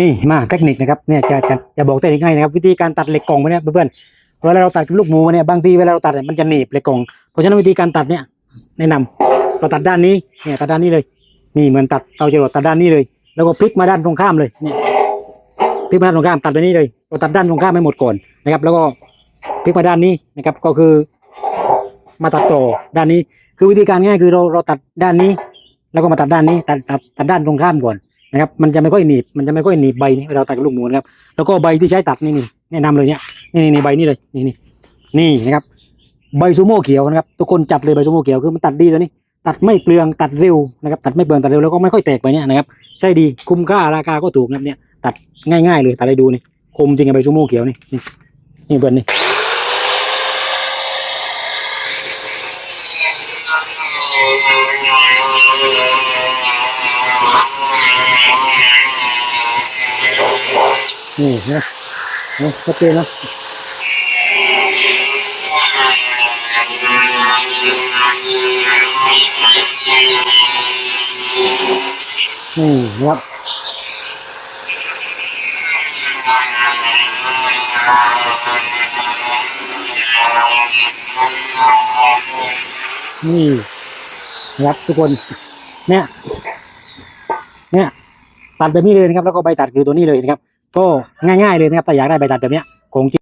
นี่มาเทคนิคนะครับเนี่ยจะจะจะบอกเทคนิคให้นะครับวิธีการตัดเหล็กกล่องเนี่ยเพื่อนๆเวลาเราตัดกับลูกหมูเนี่ยบางทีเวลาเราตัดเนี่ยมันจะหนีบเหล็กกล่องเพราะฉะนั้นวิธีการตัดเนี่ยแนะนำเราตัดด้านนี้เนี่ยตัดด้านนี้เลยนี่เหมือนตัดเตาจรวดตัดด้านนี้เลย แล้วก็พลิกมาด้านตรงข้ามเลยเนี่ยพลิกมาด้านตรงข้ามตัดไปนี้เลยเราตัดด้านตรงข้ามให้หมดก่อนนะครับ แล้วก็พลิกมาด้านนี้นะครับก็คือมาตัดต่อด้านนี้คือวิธีการง่ายคือเราเราตัดด้านนี้ แล้วก็มาตัดด้านนี้ตัดตัดตัดด้านตรงข้ามก่อน นะครับ มันจะไม่ค่อยหนีบ มันจะไม่ค่อยหนีบใบนี้เวลาเราตัดกับลูกหมูนะครับ แล้วก็ใบที่ใช้ตัดนี่นี่แนะนำเลยเนี่ยนี่นี่นี่ใบนี้เลยนี่นี่นี่นะครับ ใบซูโม่เขียวนะครับ ทุกคนจัดเลยใบซูโม่เขียวคือมันตัดดีตัวนี้ ตัดไม่เปลืองตัดเร็วนะครับ ตัดไม่เปลืองตัดเร็วแล้วก็ไม่ค่อยแตกไปเนี่ยนะครับ ใช่ดีคุ้มค่าราคาก็ถูกนะครับเนี่ย ตัดง่ายๆเลยตัดให้ดูนี่คมจริงไงใบซูโม่เขียวนี่นี่นี่เบิร์นนี่ นี่นะนะชัดเจนนะนี่ครับนี่ครับทุกคน เนี่ย เนี่ย ตัดแบบนี้เลยนะครับ แล้วก็ใบตัดคือตัวนี้เลยนะครับ ก็ง่ายๆเลยนะครับแต่อยากได้ใบตัดแบบเนี้ยของจริง